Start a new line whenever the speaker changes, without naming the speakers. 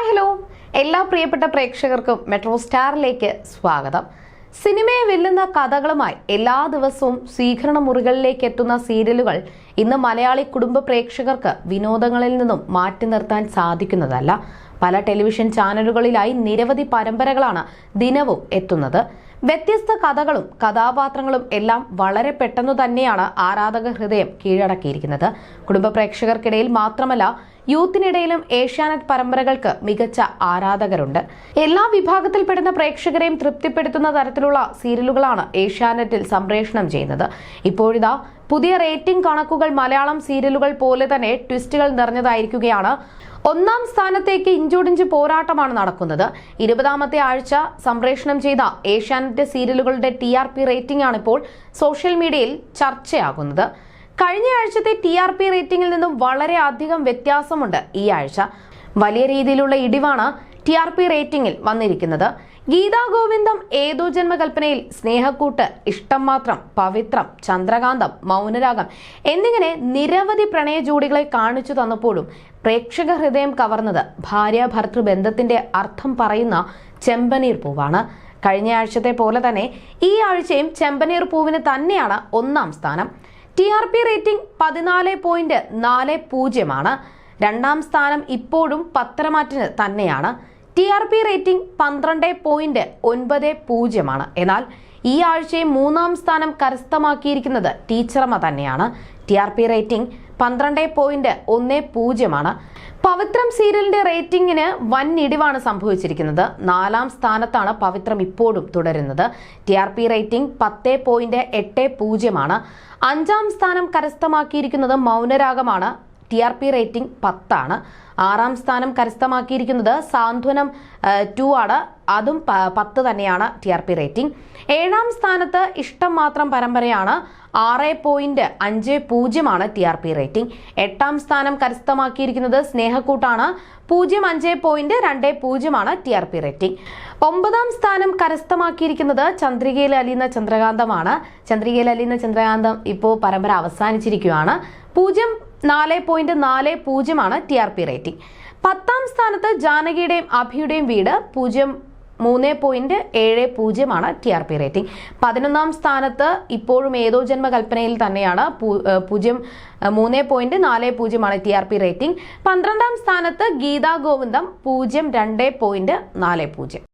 Hi hello. എല്ലാ പ്രിയപ്പെട്ട പ്രേക്ഷകർക്കും മെട്രോ സ്റ്റാറിലേക്ക് സ്വാഗതം. സിനിമയെ വെല്ലുന്ന കഥകളുമായി എല്ലാ ദിവസവും സ്വീകരണ മുറികളിലേക്ക് എത്തുന്ന സീരിയലുകൾ ഇന്ന് മലയാളി കുടുംബ പ്രേക്ഷകർക്ക് വിനോദങ്ങളിൽ നിന്നും മാറ്റി നിർത്താൻ സാധിക്കുന്നതല്ല. പല ടെലിവിഷൻ ചാനലുകളിലായി നിരവധി പരമ്പരകളാണ് ദിനവും എത്തുന്നത്. വ്യത്യസ്ത കഥകളും കഥാപാത്രങ്ങളും എല്ലാം വളരെ പെട്ടെന്ന് തന്നെയാണ് ആരാധക ഹൃദയം കീഴടക്കിയിരിക്കുന്നത്. കുടുംബ പ്രേക്ഷകർക്കിടയിൽ മാത്രമല്ല യൂത്തിനിടയിലും ഏഷ്യാനെറ്റ് പരമ്പരകൾക്ക് മികച്ച ആരാധകരുണ്ട്. എല്ലാ വിഭാഗത്തിൽപ്പെടുന്ന പ്രേക്ഷകരെയും തൃപ്തിപ്പെടുത്തുന്ന തരത്തിലുള്ള സീരിയലുകളാണ് ഏഷ്യാനെറ്റിൽ സംപ്രേഷണം ചെയ്യുന്നത്. ഇപ്പോഴിതാ പുതിയ റേറ്റിംഗ് കണക്കുകൾ മലയാളം സീരിയലുകൾ പോലെ തന്നെ ട്വിസ്റ്റുകൾ നിറഞ്ഞതായിരിക്കുകയാണ് ഒന്നാം സ്ഥാനത്തേക്ക് ഇഞ്ചോടിഞ്ച് പോരാട്ടമാണ് നടക്കുന്നത്. ഇരുപതാമത്തെ ആഴ്ച സംപ്രേഷണം ചെയ്ത ഏഷ്യാനെറ്റ് സീരിയലുകളുടെ ടി ആർ പി റേറ്റിംഗ് ആണ് ഇപ്പോൾ സോഷ്യൽ മീഡിയയിൽ ചർച്ചയാകുന്നത്. കഴിഞ്ഞ ആഴ്ചത്തെ ടി ആർ പി റേറ്റിംഗിൽ നിന്നും വളരെ അധികം വ്യത്യാസമുണ്ട് ഈ ആഴ്ച. വലിയ രീതിയിലുള്ള ഇടിവാണ് ടി ആർ പി റേറ്റിംഗിൽ വന്നിരിക്കുന്നത്. ഗീതാ ഗോവിന്ദം ഏതോ ജന്മകൽപ്പനയിൽ സ്നേഹക്കൂട്ട് ഇഷ്ടം മാത്രം പവിത്രം ചന്ദ്രകാന്തം മൗനരാഗം എന്നിങ്ങനെ നിരവധി പ്രണയ ജോഡികളെ കാണിച്ചു തന്നപ്പോഴും പ്രേക്ഷക ഹൃദയം കവർന്നത് ഭാര്യ ഭർത്തൃ ബന്ധത്തിന്റെ അർത്ഥം പറയുന്ന ചെമ്പനീർ പൂവാണ്. കഴിഞ്ഞ ആഴ്ചത്തെ പോലെ തന്നെ ഈ ആഴ്ചയും ചെമ്പനീർ പൂവിന് തന്നെയാണ് ഒന്നാം സ്ഥാനം. ടി ആർ പി റേറ്റിംഗ് പതിനാല് പോയിന്റ് നാല് പൂജ്യമാണ്. രണ്ടാം സ്ഥാനം ഇപ്പോഴും പത്രമാറ്റിന് തന്നെയാണ്. ടി ആർ പി റേറ്റിംഗ് പന്ത്രണ്ട് പോയിന്റ് ഒൻപത് പൂജ്യമാണ്. എന്നാൽ ഈ ആഴ്ചയെ മൂന്നാം സ്ഥാനം കരസ്ഥമാക്കിയിരിക്കുന്നത് ടീച്ചറമ്മ തന്നെയാണ്. ടി ആർ പി റേറ്റിംഗ് പന്ത്രണ്ട് പോയിന്റ് ഒന്ന് പൂജ്യമാണ്. പവിത്രം സീരിയലിന്റെ റേറ്റിംഗിന് വൻ ഇടിവാണ് സംഭവിച്ചിരിക്കുന്നത്. നാലാം സ്ഥാനത്താണ് പവിത്രം ഇപ്പോഴും തുടരുന്നത്. ടി ആർ പി റേറ്റിംഗ് പത്ത് പോയിന്റ് എട്ട് പൂജ്യമാണ്. അഞ്ചാം സ്ഥാനം കരസ്ഥമാക്കിയിരിക്കുന്നത് മൗനരാഗമാണ്. ടി ആർ പി റേറ്റിംഗ് പത്താണ്. ആറാം സ്ഥാനം കരസ്ഥമാക്കിയിരിക്കുന്നത് സാന്ത്വനം ടു ആണ്. അതും പത്ത് തന്നെയാണ് ടി ആർ പി റേറ്റിംഗ്. ഏഴാം സ്ഥാനത്ത് ഇഷ്ടം മാത്രം പരമ്പരയാണ് ആറ് പോയിന്റ് അഞ്ച് പൂജ്യമാണ് ടി ആർ പി റേറ്റിംഗ്. എട്ടാം സ്ഥാനം കരസ്ഥമാക്കിയിരിക്കുന്നത് സ്നേഹക്കൂട്ടാണ്. പൂജ്യം അഞ്ച് പോയിന്റ് രണ്ട് പൂജ്യമാണ് ടി ആർ പി റേറ്റിംഗ്. ഒമ്പതാം സ്ഥാനം കരസ്ഥമാക്കിയിരിക്കുന്നത് ചന്ദ്രികയിൽ അലിയുന്ന ചന്ദ്രകാന്തമാണ്. ചന്ദ്രികയിൽ അലിയുന്ന ചന്ദ്രകാന്തം ഇപ്പോൾ പരമ്പര അവസാനിച്ചിരിക്കുകയാണ്. പൂജ്യം നാല് പോയിന്റ് നാല് പൂജ്യമാണ് ടി ആർ പി റേറ്റിംഗ്. പത്താം സ്ഥാനത്ത് ജാനകിയുടെയും അഭിയുടെയും വീട് പൂജ്യം മൂന്ന് പോയിന്റ് ഏഴ് പൂജ്യമാണ് ടി ആർ പി റേറ്റിംഗ്. പതിനൊന്നാം സ്ഥാനത്ത് ഇപ്പോഴും ഏതോ ജന്മകൽപ്പനയിൽ തന്നെയാണ് പൂജ്യം മൂന്ന് പോയിന്റ് നാല് പൂജ്യമാണ് ടി ആർ പി റേറ്റിംഗ്. പന്ത്രണ്ടാം സ്ഥാനത്ത് ഗീതാ ഗോവിന്ദം പൂജ്യം രണ്ട് പോയിന്റ് നാല് പൂജ്യം.